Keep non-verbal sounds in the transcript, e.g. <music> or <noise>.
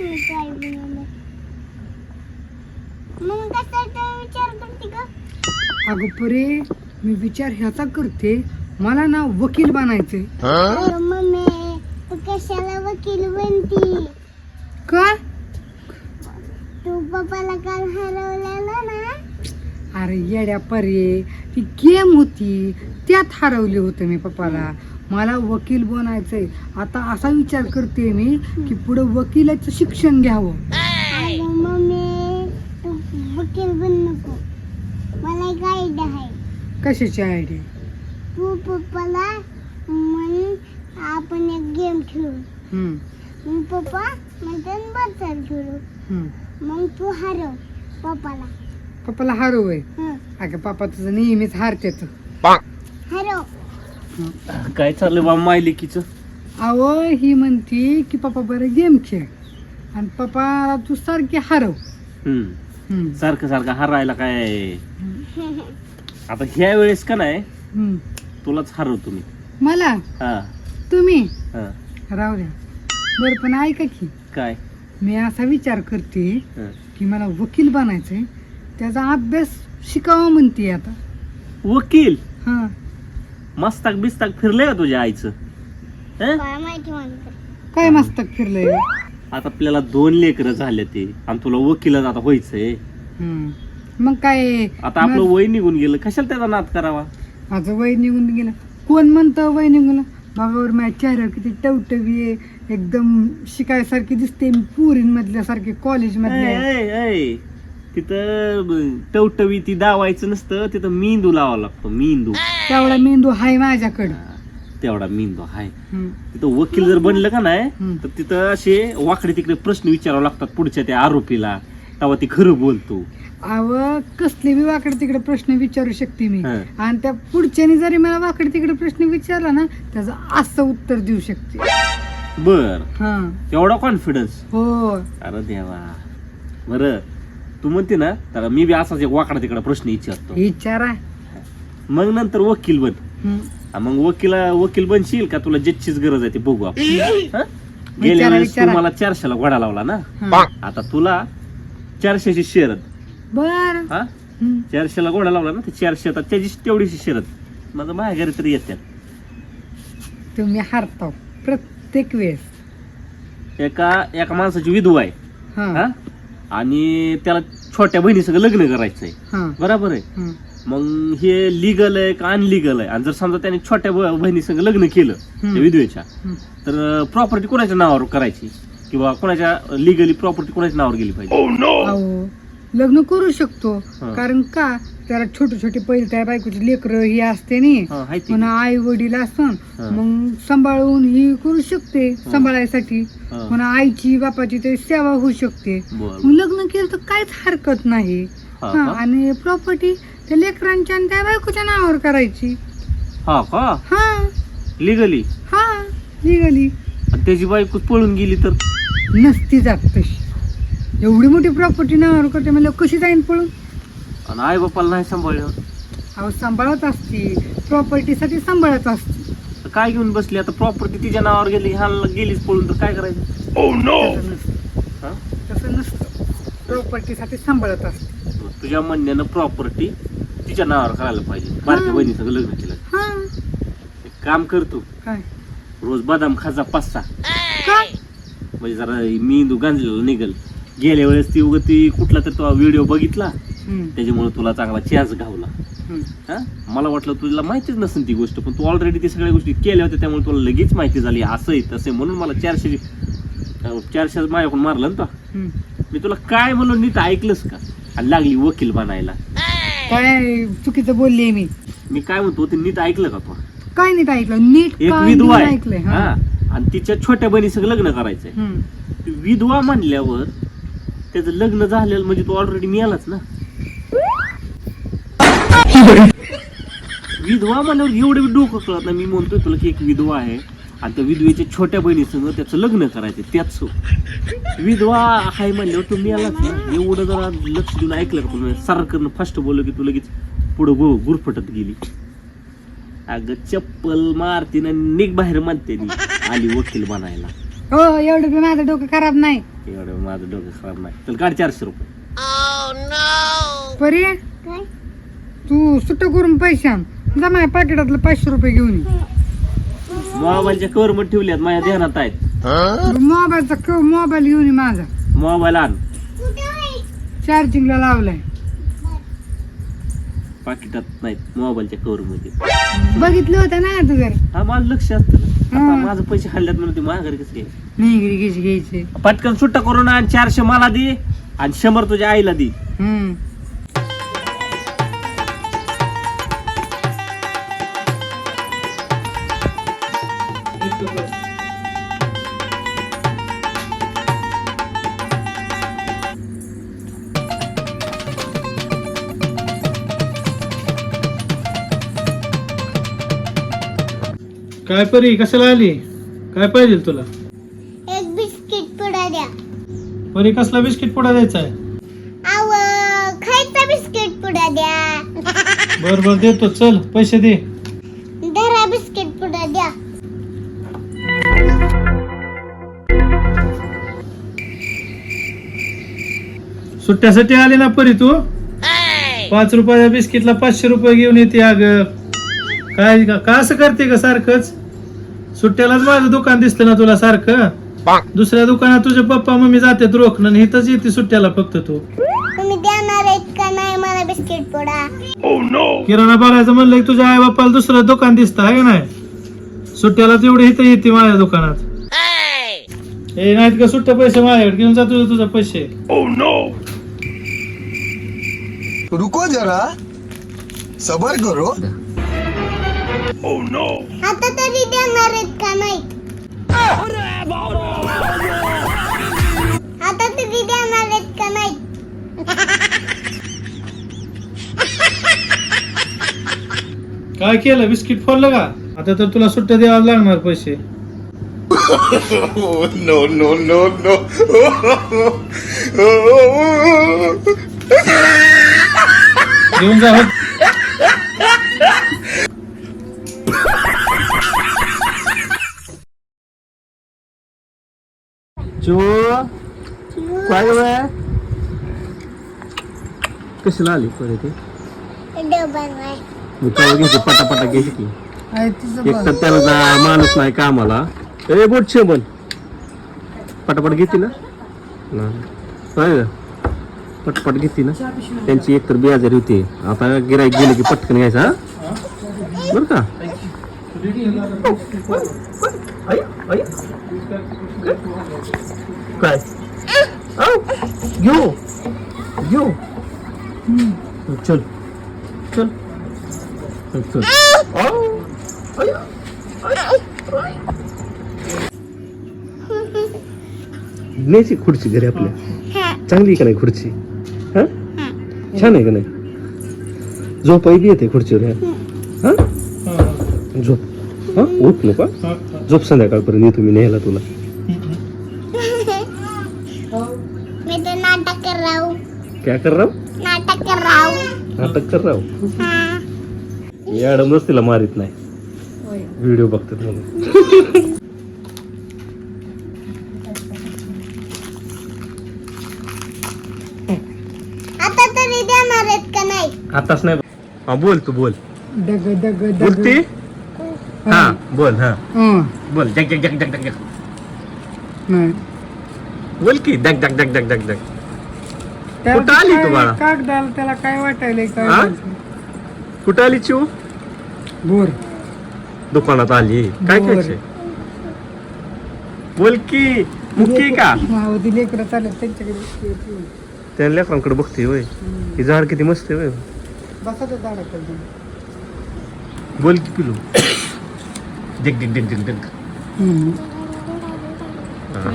मी मग कशाचा विचार करते का अगं परे मी विचार ह्याचा करते. मला ना वकील बनायचंय. अगं मम्मी तू कशाला वकील बनती का तू पप्पाला काल हरवलेला ना अरे येड्या परे ती गेम होती त्यात हरवली होतं मी पप्पाला. मला वकील बनायचंय. आता असा विचार करते मी की पुढे वकिलाचं शिक्षण घ्यावं. अगं मम्मी तू वकील बन नको. मला एक आयडिया आहे. कशाची आयडिया तू पप्पाला म्हण आपण एक गेम खेळू. हम्म. मग पप्पा म्हणतात बर्तन खेळू. हम्म. मग तू हरव पप्पाला. पप्पाला हरवय हं, अगं पप्पा तुझं नेहमीच हारतेच हरव काय चाललंय बा मायलिकीचं अहो ही म्हणती की पप्पा बरं गेम खेळ. आणि पप्पा तू सारखी हरव. हम्म. हम्म. सारखं सारखं हरायला काय? आता ह्या वेळेस का नाही हम्म. तुलाच हरवतो मी मला? हा. तुम्ही? हा. राहू द्या. बरं पण ऐका की काय? मी असा विचार करते हा. की मला वकील बनायचंय. त्याचा अभ्यास शिकावा म्हणते आता. वकील? हा. मस्ताक बिस्ताक फिरलंय का तुझ्या आईचं? हं? काय माहिती म्हणते काय मस्तक फिरलंय? आता आपल्याला दोन लेकरं झाले ते. आणि तुला वकीलच आता व्हायचंय. हम्म. मग काय? आता आपलं मग वय निघून गेलं. कशाला त्याचा नाद करावा? माझं वय निघून गेलं. कोण म्हणतं वय निघून बाबावर माझ्या चेहरा किती टवटवी आहे. एकदम शिकायसारखी दिसते. पुरींमधल्या सारखी कॉलेज ऐ, मधल्या. ऐ, ऐ. तिथं ब- टवटवी ती दावायचं नसतं. तिथं मेंदू लावावा लागतो. मेंदू. तेवढा मेंदू आहे माझ्याकडं. तेवढा मेंदू आहे हम्म. तिथं वकील जर बनलं का नाही. तर तिथं असे वाकडे तिकडे प्रश्न विचारावे लागतात पुढच्या त्या आरोपीला. तेव्हा ती खरं बोलतो. अव कसले बी वाकडे तिकडे प्रश्न विचारू शकते मी. हं. आणि त्या पुढच्याने जरी मला वाकडे तिकडे प्रश्न विचारला ना त्याचं असं उत्तर देऊ शकते. बर. हा. एवढा कॉन्फिडन्स हो. अरे देवा. बर. तू म्हणते ना तर मी बी असाच एक वाकडा तिकडे प्रश्न विचारतो. विचारा. मग नंतर वकील बन. हं. मग वकिला वकील बनशील का? तुला जजचीच गरज आहे ते बघू आपण. हं? गेल्या विचारा, वेळेस तू विचारा. मला चारशेला घोडा लावला ना? हं. आता तुला चारशेची शरद. बर. हा. चारशेला घोडा लावला ना ते चारशे आता त्याची तेवढीशी शरद. माझं माझ्या घरी तरी येतात तुम्ही हारता प्रत्येक वेळेस. एका एका माणसाची विधवा आहे. हा. हा? आणि त्याला छोट्या बहिणीसंग लग्न करायचंय. हा. बरोबर आहे. हं. मग हे लिगल आहे का अनलिगल आहे आणि जर समजा त्याने छोट्या बहिणीसंग लग्न केलं. त्या विधवेच्या. तर प्रॉपर्टी कोणाच्या नावावर करायची किंवा कोणाच्या लिगली प्रॉपर्टी कोणाच्या नावावर गेली पाहिजे अहो लग्न करू शकतो हा. कारण का त्याला छोटे छोटे पहिले त्या बायकोची लेकरं ही असते नी हा, आहे ती. पुन्हा आई वडील असून हा. मग सांभाळून ही करू शकते सांभाळायसाठी हा. पुन्हा आईची बापाची ते सेवा होऊ शकते बरं. मग लग्न केलं तर काहीच हरकत नाही हा हा, का? आणि प्रॉपर्टी त्या लेकरांच्या आणि त्या बायकोच्या नावावर करायची. हा का? हा. लिगली हा लिगली आणि त्याची बायको पळून गेली तर? नसती जात तशी. एवढी मोठी प्रॉपर्टी नावावर करते म्हणजे कशी जाईन पळून? आणि आई बापाला नाही सांभाळलं? अहो सांभाळत असती. प्रॉपर्टीसाठी सांभाळत असती. तर काय घेऊन बसली? आता प्रॉपर्टी तिच्या नावावर गेली ह्या गेलीच पळून तर काय करायचं? तसं नसतं. हा? तसं नसतं. प्रॉपर्टीसाठी सांभाळत असते. तुझ्या म्हणण्यानं प्रॉपर्टी तिच्या नावावर करायला पाहिजे. बारक्या हा. बहिणीचं लग्न केलं. हा. एक काम करतो काय? रोज बदाम खाजा पाच सहा काय म्हणजे जरा मेंदू गांजलेला निघल. गेल्या वेळेस ती उगं ती कुठला तर तो व्हिडिओ बघितला. हम्म, त्याच्यामुळे तुला चांगला चान्स घावला. हम्म. हा? मला वाटलं तुला माहितीच नसेल ती गोष्ट पण तू ऑलरेडी ती सगळ्या गोष्टी केल्या होत्या त्यामुळे तुला लगेच माहिती झाली असं आहे तसं. म्हणून मला चारशे चारशे माझ्याकडून मारलं ना तो. हम्म. मी तुला काय म्हणून नीट ऐकलंस का? आणि लागली वकील बनायला. काय चुकीचं बोलले मी. मी काय म्हणतो ते नीट ऐकलं का तू काय नीट ऐकलं? नीट एक काय विधवा नीट आहे. ऐकलंय हा. हा. आणि तिच्या छोट्या बहिणीसंग लग्न करायचंय. हम्म. ती विधवा म्हणल्यावर त्याचं लग्न झालेलं म्हणजे तू ऑलरेडी मिळालाच ना. <laughs> विधवा म्हणल्यावर एवढं बी डोकं कळत ना मी म्हणतोय तुला की एक विधवा आहे. आणि त्या विधवेच्या छोट्या बहिणीसंग त्याचं लग्न करायचं त्याच विधवा आहे म्हणल्यावर तू मिळालाच ना एवढं जरा लक्ष देऊन ऐकलं का तुम्ही? सारखं फास्ट बोललो की तू लगेच पुढं गो गुरफटत गेली. अगं चप्पल मारतीनं निघ बाहेर म्हणते नी आली वकील बनायला. हो एवढं बी माझं डोकं खराब नाही. एवढं माझं डोकं खराब नाही. चल काढ चारशे रुपये. परी काय? तू सुट्ट करून पैसे आण. जा माझ्या पाकिटातलं पाचशे रुपये घेऊन ये. मोबाईलच्या कवर मध्ये ठेवल्यात माझ्या ध्यानात आहेत. मोबाईलचा क मोबाईल घेऊन ये माझा. मोबाईल आण. चार्जिंगला लावलाय. पाकिटात नाहीत मोबाईलच्या कवर मध्ये. बघितलं होतं ना तू जर हा माझं लक्ष असतं आता हम्म. माझं पैसे खाल्ल्यात म्हणून ते माझ्या घरी कसं नाही घरी घ्यायचे घ्यायचे. पटकन सुट्टा करून आण चारशे मला दे आणि शंभर तुझ्या आईला दे. हम्म. काय परी कशाला आली? काय पाहिजे तुला? एक बिस्किट पुडा द्या. परी कसला बिस्किट पुडा द्यायचा आहे? आव खायचा बिस्किट पुडा द्या. बर बर देतो चल पैसे दे. धरा बिस्किट पुडा द्या. सुट्ट्यासाठी आली ना परी तू? पाच रुपयाच्या बिस्किटला पाचशे रुपये घेऊन येते अग. काय का का असं करते का सारखंच? सुट्ट्यालाच माझं दुकान दिसतं ना तुला सारखं? दुसऱ्या दुकानात तुझे पप्पा मम्मी जातात रोखणं आणि इथंच येते सुट्ट्याला फक्त तू. तुम्ही देणार आहेत का नाही मला बिस्किट पुडा? किराणा भरायचं म्हणलं की तुझ्या आई बापाला दुसरं दुकान दिसतं आहे का नाही? सुट्ट्याला तेवढे इथं येते माझ्या दुकानात. हे नाहीत का सुट्टे पैसे माझ्याकडे? घेऊन जा तुझे तुझे पैसे. रुको जरा. सबर करो. आता तरी देणार आहेत का नाही आता तरी देणार आहेत का नाही काय केलं? बिस्किट फोडलं का? आता तर तुला सुट्ट्या द्यावा लागणार पैसे. नो नो नो नो घेऊन जा. हो. चो काय कशाला आली परत घ्यायची पटापटा घ्यायची की. तिचं एक. तर त्याला जा- माणूस नाही कामाला. ए बोट शेबन पटापट घेते ना? नाही. पटपट घेते ना? त्यांची एक तर बियाजारी होती. आता गिराईक गेले की पटकन घ्यायचा हा? बरं का? आई, आई. काय आऊ. घेऊ घेऊ हम्म. चल चल चल चल आऊ. आई. न्यायची खुर्ची घरी आपल्या चांगली आहे का नाही खुर्ची हा छान आहे का नाही झोप बी येते खुर्चीवर. हा झोप हा उठ नको हा? झोप संध्याकाळपर्यंत येतो मी न्यायला तुला काय कर राव? नाटक कर रहा हूँ नाटक कर राव. हाँ. मॅडमच तिला मारित नाही. व्हिडिओ बघतात म्हणून. आता तरी देणार आहेत का नाही? आताच नाही. हा बोल तू बोल. डग डग डग बोलते हा. बोल हा. हं. बोल जग जग जग जग जग जग. नाही. बोल की डग डग डग डग डग डग त्याला कुठं आली काय- तू बाळा? कागदाला त्याला काय वाटायलंय काय हा? माहिती. कुठं आली चिव बोर दुकानात आली काय बोल. खायचंय बोल की मुक्की का ती लेकरं चालत त्यांच्याकडे त्या लेकरांकडे बघते होय ही झाड किती मस्त आहे होय बोल की पिलू जग जग जग हम्म. हा.